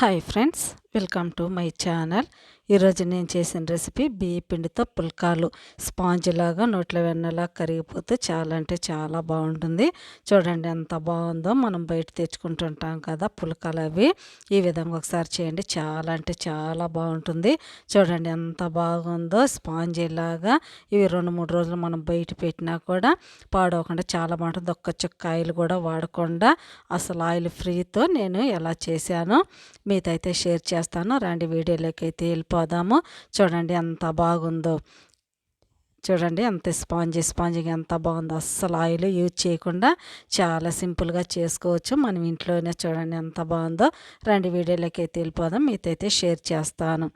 Hi friends, welcome to my channel. ఈరోజు నేను చేసిన రెసిపీ బియ్య పిండితో పుల్కాలు. స్పాంజ్ లాగా నోట్లో వెన్నలా కరిగిపోతే చాలా అంటే చాలా బాగుంటుంది. చూడండి ఎంత బాగుందో. మనం బయట తెచ్చుకుంటుంటాం కదా పుల్కాలు అవి. ఈ విధంగా ఒకసారి చేయండి. చాలా అంటే చాలా బాగుంటుంది. చూడండి ఎంత బాగుందో. స్పాంజ్ లాగా. ఇవి రెండు మూడు రోజులు మనం బయట పెట్టినా కూడా పాడవకుండా చాలా బాగుంటుంది. ఒక్క చుక్క ఆయిల్ కూడా వాడకుండా అసలు ఆయిల్ ఫ్రీతో నేను ఎలా చేశానో మీతో అయితే షేర్ చేస్తాను చేస్తాను. రండి వీడియోలోకి అయితే వెళ్ళిపోదాము. చూడండి ఎంత బాగుందో. చూడండి ఎంత స్పాంజ్ స్పాంజింగ్ ఎంత బాగుందో. అస్సలు ఆయిల్ యూజ్ చేయకుండా చాలా సింపుల్గా చేసుకోవచ్చు. మనం ఇంట్లోనే చూడండి ఎంత బాగుందో. రెండు వీడియోలోకి అయితే వెళ్ళిపోదాం. మీతో అయితే షేర్ చేస్తాను.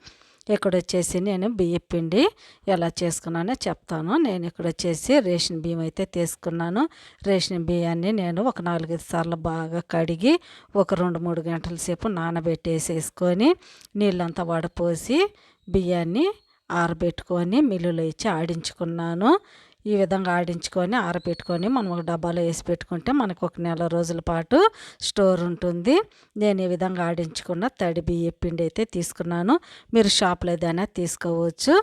ఇక్కడ వచ్చేసి నేను బియ్య పిండి ఎలా చేసుకున్నానో చెప్తాను. నేను ఇక్కడ వచ్చేసి రేషన్ బియ్యం అయితే తీసుకున్నాను. రేషన్ బియ్యాన్ని నేను ఒక నాలుగైదు సార్లు బాగా కడిగి ఒక రెండు మూడు గంటల సేపు నానబెట్టేసేసుకొని నీళ్ళంతా వడపోసి బియ్యాన్ని ఆరబెట్టుకొని మిల్లులో ఇచ్చి ఆడించుకున్నాను. ఈ విధంగా ఆడించుకొని ఆరబెట్టుకొని మనం ఒక డబ్బాలో వేసి పెట్టుకుంటే మనకు ఒక నెల రోజుల పాటు స్టోర్ ఉంటుంది. నేను ఈ విధంగా ఆడించుకున్న తడి బియ్య పిండి అయితే తీసుకున్నాను. మీరు షాప్లో ఏదైనా తీసుకోవచ్చు.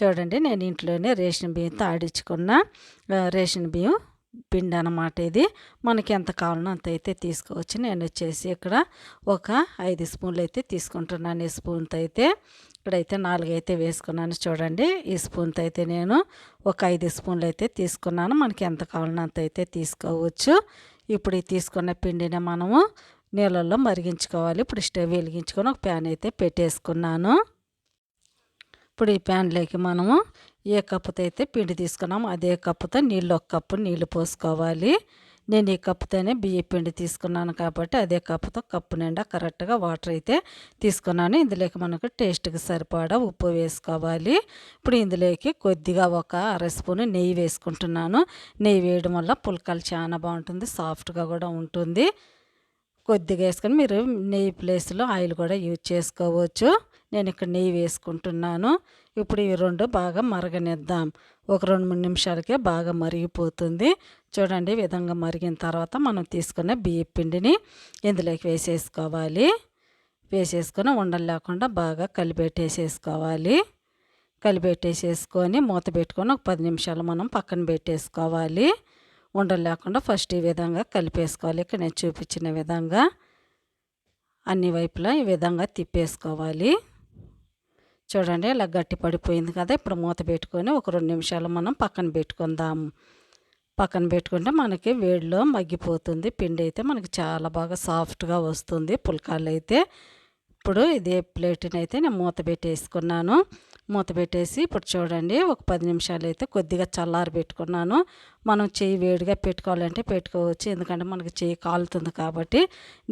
చూడండి నేను ఇంట్లోనే రేషన్ బియ్యంతో ఆడించుకున్న రేషన్ బియ్యం పిండి అనమాట ఇది. మనకి ఎంత కావాలనో అంత అయితే తీసుకోవచ్చు. నేను వచ్చేసి ఇక్కడ ఒక ఐదు స్పూన్లు అయితే తీసుకుంటున్నాను ఈ స్పూన్తో అయితే. ఇక్కడైతే నాలుగు అయితే వేసుకున్నాను చూడండి. ఈ స్పూన్తో అయితే నేను ఒక ఐదు స్పూన్లు అయితే తీసుకున్నాను. మనకి ఎంత కావాలనో అంత అయితే తీసుకోవచ్చు. ఇప్పుడు ఈ తీసుకున్న పిండిని మనము నీళ్ళల్లో మరిగించుకోవాలి. ఇప్పుడు స్టవ్ వెలిగించుకొని ఒక ప్యాన్ అయితే పెట్టేసుకున్నాను. ఇప్పుడు ఈ ప్యాన్లోకి మనము ఏ కప్పుతో అయితే పిండి తీసుకున్నామో అదే కప్పుతో నీళ్ళు ఒక కప్పు నీళ్ళు పోసుకోవాలి. నేను ఈ కప్పుతోనే బియ్య పిండి తీసుకున్నాను కాబట్టి అదే కప్పుతో కప్పు నిండా కరెక్ట్గా వాటర్ అయితే తీసుకున్నాను. ఇందులోకి మనకు టేస్ట్కి సరిపడా ఉప్పు వేసుకోవాలి. ఇప్పుడు ఇందులోకి కొద్దిగా ఒక అర స్పూన్ నెయ్యి వేసుకుంటున్నాను. నెయ్యి వేయడం వల్ల పుల్కలు చాలా బాగుంటుంది సాఫ్ట్గా కూడా ఉంటుంది. కొద్దిగా వేసుకొని మీరు నెయ్యి ప్లేస్లో ఆయిల్ కూడా యూజ్ చేసుకోవచ్చు. నేను ఇక్కడ నెయ్యి వేసుకుంటున్నాను. ఇప్పుడు ఈ రెండు బాగా మరగనిద్దాం. ఒక రెండు మూడు నిమిషాలకే బాగా మరిగిపోతుంది. చూడండి విధంగా మరిగిన తర్వాత మనం తీసుకున్న బియ్య పిండిని ఇందులోకి వేసేసుకోవాలి. వేసేసుకొని ఉండలు లేకుండా బాగా కలిపెట్టేసేసుకోవాలి. కలిపెట్టేసేసుకొని మూత పెట్టుకొని ఒక పది నిమిషాలు మనం పక్కన పెట్టేసుకోవాలి. ఉండలు లేకుండా ఫస్ట్ ఈ విధంగా కలిపేసుకోవాలి. ఇక్కడ నేను చూపించిన విధంగా అన్ని వైపులా ఈ విధంగా తిప్పేసుకోవాలి. చూడండి ఇలా గట్టి పడిపోయింది కదా. ఇప్పుడు మూత పెట్టుకొని ఒక రెండు నిమిషాలు మనం పక్కన పెట్టుకుందాం. పక్కన పెట్టుకుంటే మనకి వేడిలో మగ్గిపోతుంది. పిండి అయితే మనకి చాలా బాగా సాఫ్ట్గా వస్తుంది. పుల్కాలు అయితే ఇప్పుడు ఇదే ప్లేట్ని అయితే నేను మూత పెట్టేసుకున్నాను. మూత పెట్టేసి ఇప్పుడు చూడండి ఒక పది నిమిషాలు అయితే కొద్దిగా చల్లారి పెట్టుకున్నాను. మనం చెయ్యి వేడిగా పెట్టుకోవాలంటే పెట్టుకోవచ్చు ఎందుకంటే మనకి చెయ్యి కాలుతుంది కాబట్టి.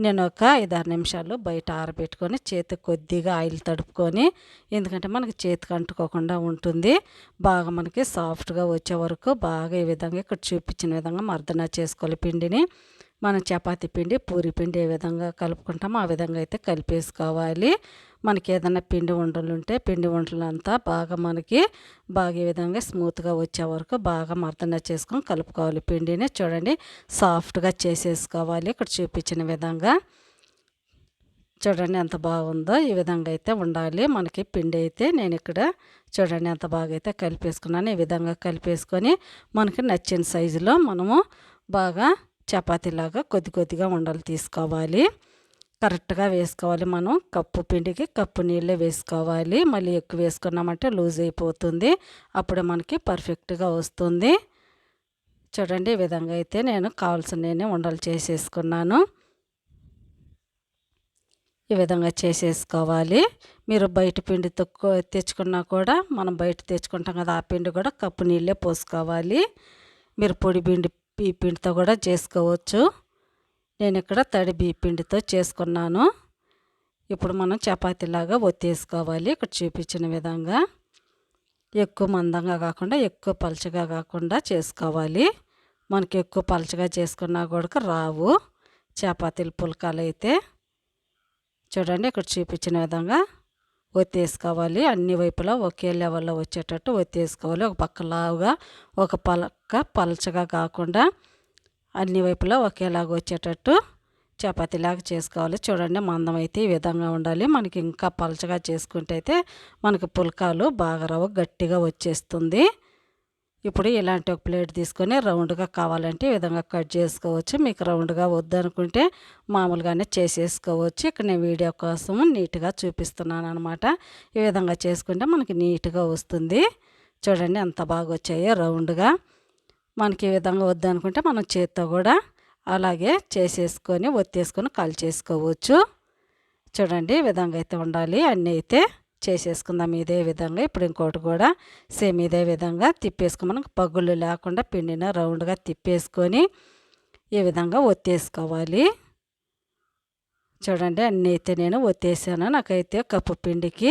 నేను ఒక ఐదారు నిమిషాలు బయట ఆరబెట్టుకొని చేతికి కొద్దిగా ఆయిల్ తడుపుకొని ఎందుకంటే మనకి చేతికి అంటుకోకుండా ఉంటుంది. బాగా మనకి సాఫ్ట్గా వచ్చే వరకు బాగా ఈ విధంగా ఇక్కడ చూపించిన విధంగా మర్దన చేసుకోవాలి పిండిని. మనం చపాతి పిండి పూరి పిండి ఏ విధంగా కలుపుకుంటామో ఆ విధంగా అయితే కలిపేసుకోవాలి. మనకి ఏదైనా పిండి వంటలు ఉంటే పిండి వంటలు అంతా బాగా మనకి బాగా ఈ విధంగా స్మూత్గా వచ్చే వరకు బాగా మర్దన చేసుకొని కలుపుకోవాలి. పిండిని చూడండి సాఫ్ట్గా చేసేసుకోవాలి. ఇక్కడ చూపించిన విధంగా. చూడండి ఎంత బాగుందో ఈ విధంగా అయితే ఉండాలి. మనకి పిండి అయితే నేను ఇక్కడ చూడండి ఎంత బాగా అయితే కలిపేసుకున్నాను. ఈ విధంగా కలిపేసుకొని మనకి నచ్చిన సైజులో మనము బాగా చపాతీలాగా కొద్ది కొద్దిగా ఉండలు తీసుకోవాలి. కరెక్ట్గా వేసుకోవాలి మనం. కప్పు పిండికి కప్పు నీళ్ళే వేసుకోవాలి. మళ్ళీ ఎక్కువ వేసుకున్నామంటే లూజ్ అయిపోతుంది. అప్పుడు మనకి పర్ఫెక్ట్గా వస్తుంది. చూడండి ఈ విధంగా అయితే నేను కావాల్సిన ఉండలు చేసేసుకున్నాను. ఈ విధంగా చేసేసుకోవాలి. మీరు బయట పిండి తక్కువ తెచ్చుకున్నా కూడా మనం బయట తెచ్చుకుంటాం కదా ఆ పిండి కూడా కప్పు నీళ్ళే పోసుకోవాలి. మీరు పొడి పిండి ఈ పిండితో కూడా చేసుకోవచ్చు. నేను ఇక్కడ తడి బియ్యపిండితో చేసుకున్నాను. ఇప్పుడు మనం చపాతీలాగా ఒత్తేసుకోవాలి. ఇక్కడ చూపించిన విధంగా ఎక్కువ మందంగా కాకుండా ఎక్కువ పలచగా కాకుండా చేసుకోవాలి. మనకి ఎక్కువ పలచగా చేసుకున్నా కూడా రావు. చపాతీలు పుల్కాలు అయితే చూడండి ఇక్కడ చూపించిన విధంగా ఒత్తేసుకోవాలి. అన్ని వైపులా ఒకే లెవెల్లో వచ్చేటట్టు ఒత్తేసుకోవాలి. ఒక పక్క లావుగా ఒక పలక పలచగా కాకుండా అన్ని వైపులా ఒకేలాగా వచ్చేటట్టు చపాతీలాగా చేసుకోవాలి. చూడండి మందం అయితే ఈ విధంగా ఉండాలి. మనకి ఇంకా పలచగా చేసుకుంటే అయితే మనకి పుల్కాలు బాగా రవ్వ గట్టిగా వచ్చేస్తుంది. ఇప్పుడు ఇలాంటి ఒక ప్లేట్ తీసుకొని రౌండ్గా కావాలంటే ఈ విధంగా కట్ చేసుకోవచ్చు. మీకు రౌండ్గా వద్దనుకుంటే మామూలుగానే చేసేసుకోవచ్చు. ఇక్కడ నేను వీడియో కోసం నీట్గా చూపిస్తున్నాను అనమాట ఈ విధంగా చేసుకుంటే మనకి నీట్గా వస్తుంది. చూడండి ఎంత బాగా వచ్చాయో రౌండ్గా. మనకి ఈ విధంగా వద్దనుకుంటే మనం చేత్తో కూడా అలాగే చేసేసుకొని ఒత్తేసుకొని చేసుకోవచ్చు. చూడండి ఈ విధంగా అయితే ఉండాలి. అన్నీ అయితే చేసేసుకుందాం ఇదే విధంగా. ఇప్పుడు ఇంకోటి కూడా సేమ్ ఇదే విధంగా తిప్పేసుకుని మనకు పగుళ్ళు లేకుండా పిండిన రౌండ్గా తిప్పేసుకొని ఈ విధంగా ఒత్తేసుకోవాలి. చూడండి అన్నీ అయితే నేను ఒత్తేసాను. నాకైతే కప్పు పిండికి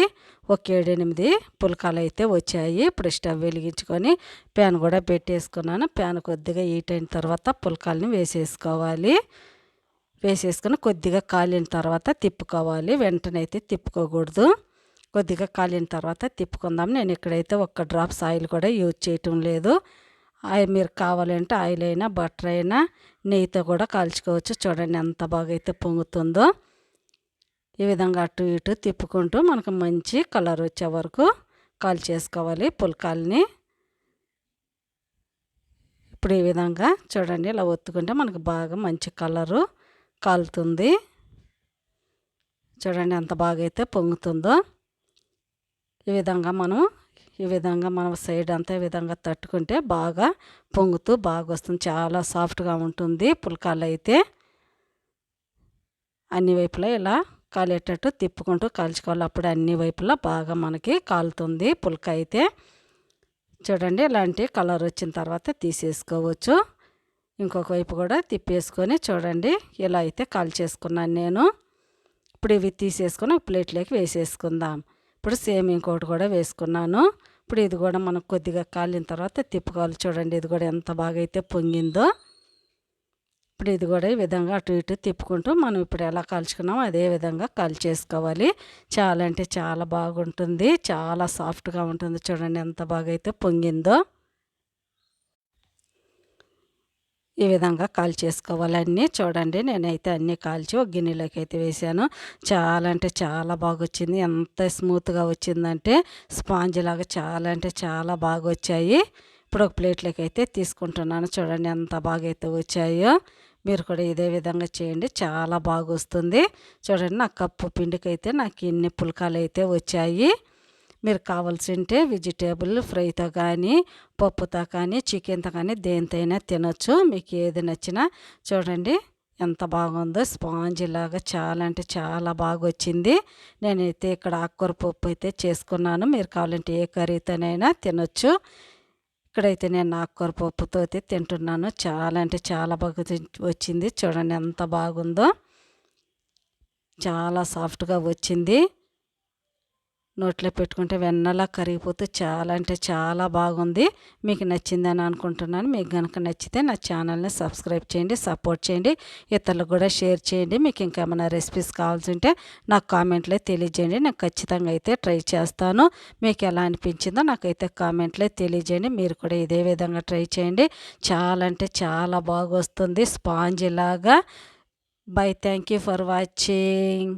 ఒక ఏడెనిమిది పులకాలు పుల్కాలు అయితే వచ్చాయి. ఇప్పుడు స్టవ్ వెలిగించుకొని ప్యాన్ కూడా పెట్టేసుకున్నాను. ప్యాన్ కొద్దిగా హీట్ అయిన తర్వాత పుల్కాలని వేసేసుకోవాలి. వేసేసుకుని కొద్దిగా కాలిన తర్వాత తిప్పుకోవాలి. వెంటనే అయితే తిప్పుకోకూడదు. కొద్దిగా కాలిన తర్వాత తిప్పుకుందాం. నేను ఇక్కడైతే ఒక్క డ్రాప్స్ ఆయిల్ కూడా యూజ్ చేయటం లేదు. ఆయిల్ మీరు కావాలంటే ఆయిల్ అయినా బటర్ అయినా నెయ్యితో కూడా కాల్చుకోవచ్చు. చూడండి ఎంత బాగా అయితే పొంగుతుందో. ఈ విధంగా అటు ఇటు తిప్పుకుంటూ మనకు మంచి కలర్ వచ్చే వరకు కాల్ చేసుకోవాలి పుల్కాల్ని. ఇప్పుడు ఈ విధంగా చూడండి ఇలా ఒత్తుకుంటే మనకు బాగా మంచి కలరు కాలుతుంది. చూడండి ఎంత బాగా అయితే పొంగుతుందో. ఈ విధంగా మనం ఈ విధంగా మనం సైడ్ అంతా విధంగా తట్టుకుంటే బాగా పొంగుతూ బాగా వస్తుంది చాలా సాఫ్ట్గా ఉంటుంది పుల్కాలు అయితే. అన్ని వైపులా ఇలా కాలేటట్టు తిప్పుకుంటూ కాల్చుకోవాలి. అప్పుడు అన్ని వైపులా బాగా మనకి కాలుతుంది పుల్క అయితే. చూడండి ఇలాంటి కలర్ వచ్చిన తర్వాత తీసేసుకోవచ్చు. ఇంకొక వైపు కూడా తిప్పేసుకొని చూడండి ఇలా అయితే కాల్చేసుకున్నాను నేను. ఇప్పుడు ఇవి తీసేసుకొని ప్లేట్లోకి వేసేసుకుందాం. ఇప్పుడు సేమ్ ఇంకోటి కూడా వేసుకున్నాను. ఇప్పుడు ఇది కూడా మనం కొద్దిగా కాలిన తర్వాత తిప్పుకోవాలి. చూడండి ఇది కూడా ఎంత బాగా అయితే పొంగిందో. ఇప్పుడు ఇది కూడా ఈ విధంగా అటు ఇటు తిప్పుకుంటూ మనం ఇప్పుడు ఎలా కాల్చుకున్నామో అదే విధంగా కాల్చేసుకోవాలి చాలా అంటే చాలా బాగుంటుంది. చాలా సాఫ్ట్గా ఉంటుంది. చూడండి ఎంత బాగా అయితే పొంగిందో. ఈ విధంగా కాల్చేసుకోవాలన్నీ చూడండి. నేనైతే అన్నీ కాల్చి ఒక గిన్నెలోకి అయితే వేసాను. చాలా అంటే చాలా బాగా వచ్చింది ఎంత స్మూత్గా వచ్చిందంటే స్పాంజ్ లాగా చాలా అంటే చాలా బాగా వచ్చాయి ఇప్పుడు ఒక ప్లేట్లోకి అయితే తీసుకుంటున్నాను. చూడండి ఎంత బాగా అయితే వచ్చాయో. మీరు కూడా ఇదే విధంగా చేయండి. చాలా బాగా వస్తుంది చూడండి నా కప్పు పిండికి అయితే నాకు ఇన్ని పుల్కాలు అయితే వచ్చాయి. మీరు కావాల్సి ఉంటే వెజిటేబుల్ ఫ్రైతో కానీ పప్పుతో కానీ చికెన్తో కానీ దేనితైనా తినొచ్చు. మీకు ఏది నచ్చినా చూడండి ఎంత బాగుందో స్పాంజ్ లాగా చాలా అంటే చాలా బాగా వచ్చింది నేనైతే ఇక్కడ ఆకుకూర పప్పు అయితే చేసుకున్నాను. మీరు కావాలంటే ఏ కర్రీతోనైనా తినొచ్చు. ఇక్కడైతే నేను ఆకుకూర పప్పుతో అయితే తింటున్నాను. చాలా అంటే చాలా బాగా వచ్చింది. చూడండి ఎంత బాగుందో. చాలా సాఫ్ట్గా వచ్చింది. నోట్లో పెట్టుకుంటే వెన్నలా కరిగిపోతే చాలా అంటే చాలా బాగుంది. మీకు నచ్చిందని అనుకుంటున్నాను. మీకు కనుక నచ్చితే నా ఛానల్ని సబ్స్క్రైబ్ చేయండి సపోర్ట్ చేయండి ఇతరులకు కూడా షేర్ చేయండి. మీకు ఇంకేమైనా రెసిపీస్ కావాల్సి ఉంటే నాకు కామెంట్లో తెలియజేయండి. నేను ఖచ్చితంగా అయితే ట్రై చేస్తాను. మీకు ఎలా అనిపించిందో నాకైతే కామెంట్లో తెలియజేయండి. మీరు కూడా ఇదే విధంగా ట్రై చేయండి. చాలా అంటే చాలా బాగా వస్తుంది స్పాంజ్ లాగా. Bye thank you for watching